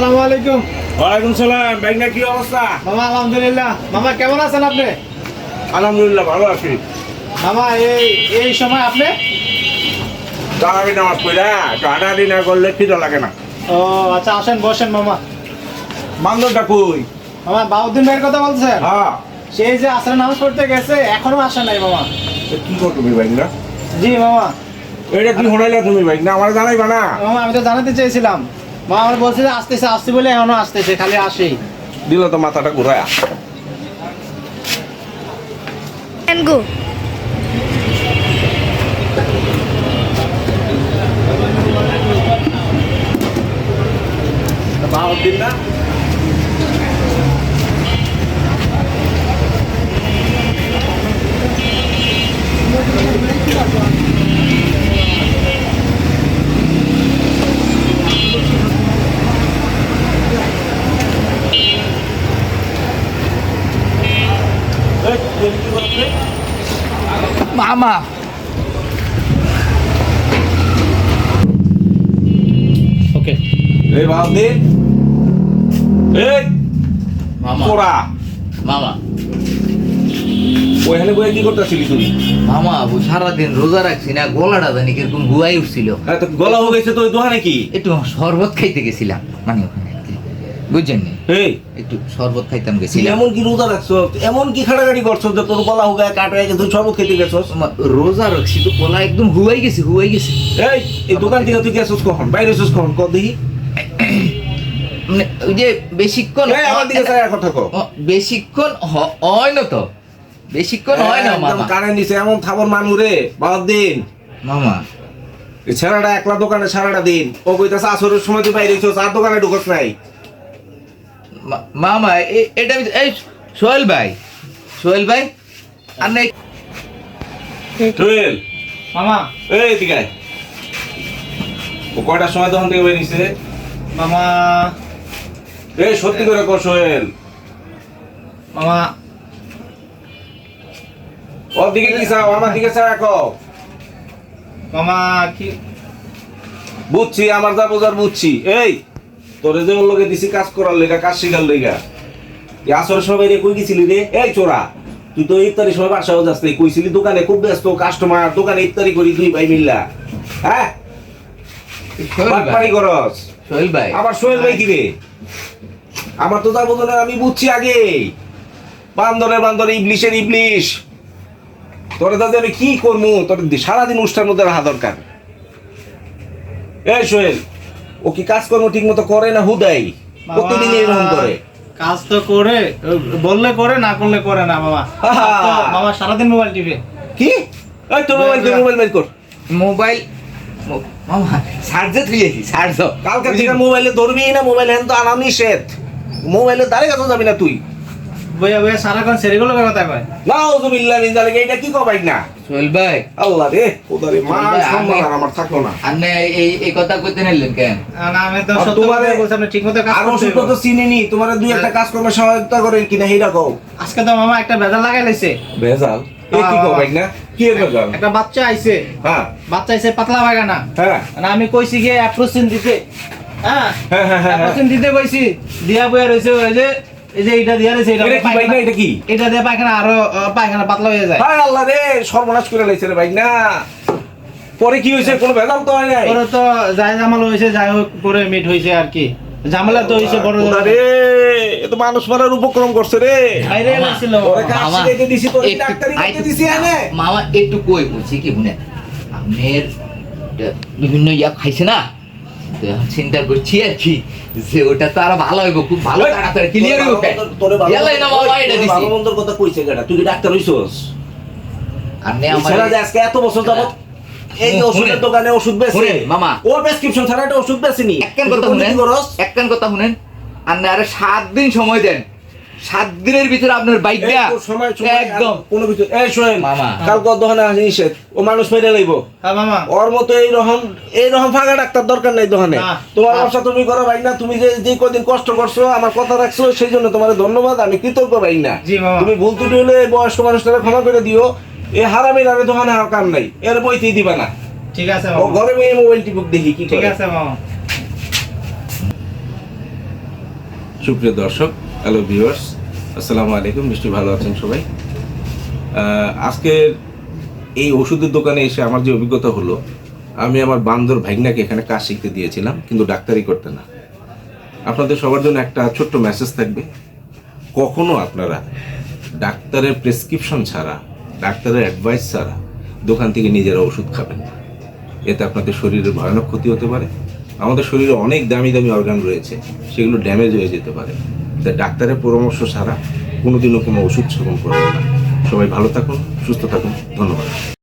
আসসালামু আলাইকুম। ওয়ালাইকুম সালাম। কি অবস্থা? মামা আলহামদুলিল্লাহ। মামা কেমন আছেন আপনি? আলহামদুলিল্লাহ ভালো আছি। মামা এই এই সময় আপনি? তারাবি নামাজ পড়া না করলে খিদে লাগে না। ও আচ্ছা আসেন বসেন মামা। কই? মামা বাউদ্দিন ভাইয়ের কথা বলছেন? হ্যাঁ। সেই যে আসলে নামাজ পড়তে গেছে এখনও আসে নাই মামা। কি কর তুমি ব্যাংনা জি মামা। এটা কি হনাইলা তুমি ব্যাংনা আমার জানাইবা না। মামা আমি তো জানাতে চেয়েছিলাম। মামা আমার বলছে যে আসতেছে আসতে বলে এখনও আসতেছে খালি আসেই দিল তো মাথাটা ঘুরায় and go. বাউদ্দিন না মামা ওকে এই বাউদ্দিন এই মামা তোরা মামা ওইখানে বইয়ে কি করতেছিলি তুই মামা ও সারাদিন রোজা রাখছি না গলাটা জানি কীরকম গুয়াই উঠছিল। হ্যাঁ তো গলা হয়ে গেছে তো দোকানে কি? একটু শরবত খাইতে গেছিলাম মানে ওখানে। বুঝছেন? এই একটু শরবত খাইতাম গেছিলাম এমন কি রোজা রাখছো? এমন কি খাটাখাটি করছ যে তোর গলা হুগায় গেছে সব খেতে মামা, রোজা রাখছি তো গলা একদম হুয়াই গেছে হুয়াই গেছে। এই এই দোকান থেকে তুই গেছস কখন? বাইরে এসেছিস কখন? কত দেখি। মানে ওই যে বেশিক্ষণ আমার দিকে চাই কথা কো। বেশিক্ষণ হয় না তো। বেশিক্ষণ হয় না মামা। কারেন্ট দিছে এমন থাবর মানু রে বাদ দিন। মামা। ছেলেটা একলা দোকানে সারাটা দিন। ও কইতাছে আসরের সময় তুই বাইরে আর দোকানে ঢুকস নাই। মামা এটা আমি- এই সোহেল ভাই। সোহেল ভাই আর না টুয়েল মামা। এই দিকে আয়। ও কয়টার সময় দোকান থেকে বেরিয়েছে? মামা। এই সত্যি করে কর সোহেল। মামা। ওর দিকে কি চাও? আমার দিকে চাও এক মামা কি বুঝছি আমার যা বোঝার বুঝছি। এই তোরে যে লগে দিছি কাজ করার লেগা কাজ শিখার লেগা সময় বাইরে কই গেছিলি রে? এই চোরা তুই তো সময় বাসাও যাস নাই। কইছিলি দোকানে খুব ব্যস্ত কাস্টমার দোকানে ইফতারি করি দুই ভাই মিল্লা। হ্যাঁ? বাটপারি করস। সোহেল ভাই। আবার সোহেল ভাই কি রে? আমার তো যা বোঝানোর আমি বুঝছি আগে। বান্দরে বান্দরে ইবলিশের ইবলিশ। তোরে দাদা আমি কি করব তোর সারাদিন অনুষ্ঠান মধ্যে রাখা দরকার। এই সোহেল ও কি কাজকর্ম ঠিক মতো করে না হুদাই? প্রতিদিন এরকম করে। কাজ তো করে বললে করে না করলে করে না বাবা। বাবা সারাদিন মোবাইল টিপে। কি? ওই তোর মোবাইল তোর মোবাইল বের কর। মোবাইল মামা তুই তুলেছি সার্জ কালকে থেকে মোবাইলে ধরবি না মোবাইল হ্যান তো আরামই নিষেধ মোবাইলে দাঁড়িয়ে কাছে যাবি না তুই। বইয়া বইয়া সারাক্ষণ সেরিগুলো কথা কয়। না ওজুবিল্লাহ মিন জালিকা এটা কি কবাই না? সোহেল ভাই। আল্লাহ রে ওদারে মান সম্মান আমার থাকল না। আপনি এই এই কথা কইতে নিলেন কেন? না, আমি তো সত্য কথা বলছি আপনি ঠিক মতো কাজ আর ওষুধ। তো চিনিনি তোমার দুই একটা কাজ করবে সহায়তা করে কিনা কও। আজকে তো মামা একটা বেজাল লাগাই লাইছে। ভেজাল? কি কবাই না? কি ভেজাল? একটা বাচ্চা আইছে। হ্যাঁ। বাচ্চা আইছে পাতলা বাগানা। হ্যাঁ। আমি কইছি গিয়ে অ্যাপ্রোচিন দিতে। হ্যাঁ? হ্যাঁ, হ্যাঁ, হ্যাঁ, হ্যাঁ। অ্যাপ্রোচিন দিতে কইছি। দিয়া বইয়া রইছে ওই যে এই যে এটা দিয়া এটা এটা কি ভাই না এটা কি? এটা দিয়ে পায়খানা আরও পায়খানা পাতলা হয়ে যায়। হায় আল্লাহ রে সর্বনাশ করে লাইছে রে ভাই না পরে কি হয়েছে? কোনো ভেজাল তো হয় নাই। পরে তো যাই জামাল হয়েছে যাই হোক করে মিট হয়েছে আর কি। ঝামেলা তো হয়েছে বড় রে এ তো মানুষ মারার উপক্রম করছে রে। বাইরে লাগছিল। ওরে কাজ মামা, দিছি একটু- ডাক্তারি করতে দিছি এনে মামা একটু কই বলছি কি বিভিন্ন ইয়া খাইছে না? চিন্তা করছি আর কি যে ওটা তো আরও ভালো হইব খুব ভালো তাড়াতাড়ি ক্লিয়ার হইব না বাবা এটা দিছি। ভালো মন্দর কথা কইছে তুই কি ডাক্তার হইছস? আর নে আমার ছেলে আজকে এত বছর যাবত এই ওষুধের। দোকানে ওষুধ বেচে। মামা। ওর প্রেসক্রিপশন ছাড়া এটা ওষুধ বেচেনি। একখান কথা শুনেন। একখান কথা শুনেন। আপনি আরে সাত দিন সময় দেন। সাত দিনের ভিতরে আপনার বাইকটা সময় সময় একদম। কোনো কিছু এই শোনেন মামা। কালকে দোকানে আসি নিষেধ। ও মানুষ মেরে লইব। হ্যাঁ মামা। ওর মতো এই রকম এই রকম ফাঁকা ডাক্তার দরকার নাই দোকানে। তোমার ব্যবসা তুমি করো ভাই না তুমি যে যে কদিন কষ্ট করছ আমার কথা রাখছো সেই জন্য তোমার ধন্যবাদ আমি কৃতজ্ঞ ভাই না। তুমি ভুল ত্রুটি হলে এই বয়স্ক মানুষটাকে ক্ষমা করে দিও। এই হারামির আরে দোকানে আর কাম নাই। এর বইতেই দিবা না। ঠিক আছে ও ঘরে মেয়ে মোবাইল টিপুক দেখি কি ঠিক আছে মামা। সুপ্রিয় দর্শক হ্যালো ভিউয়ার্স আসসালামু আলাইকুম। নিশ্চয়ই ভালো আছেন সবাই। আজকের এই ওষুধের দোকানে এসে আমার যে অভিজ্ঞতা হলো, আমি আমার বান্দর ভাইগনাকে এখানে কাজ শিখতে দিয়েছিলাম, কিন্তু ডাক্তারি করতে না। আপনাদের সবার জন্য একটা ছোট্ট মেসেজ থাকবে। কখনো আপনারা ডাক্তারের প্রেসক্রিপশন ছাড়া, ডাক্তারের অ্যাডভাইস ছাড়া দোকান থেকে নিজেরা ওষুধ খাবেন না। এতে আপনাদের শরীরের ভয়ানক ক্ষতি হতে পারে। আমাদের শরীরে অনেক দামি দামি অর্গান রয়েছে, সেগুলো ড্যামেজ হয়ে যেতে পারে। তাই ডাক্তারের পরামর্শ ছাড়া কোনোদিনও কোনো ওষুধ সেবন করবেন না। সবাই ভালো থাকুন, সুস্থ থাকুন। ধন্যবাদ।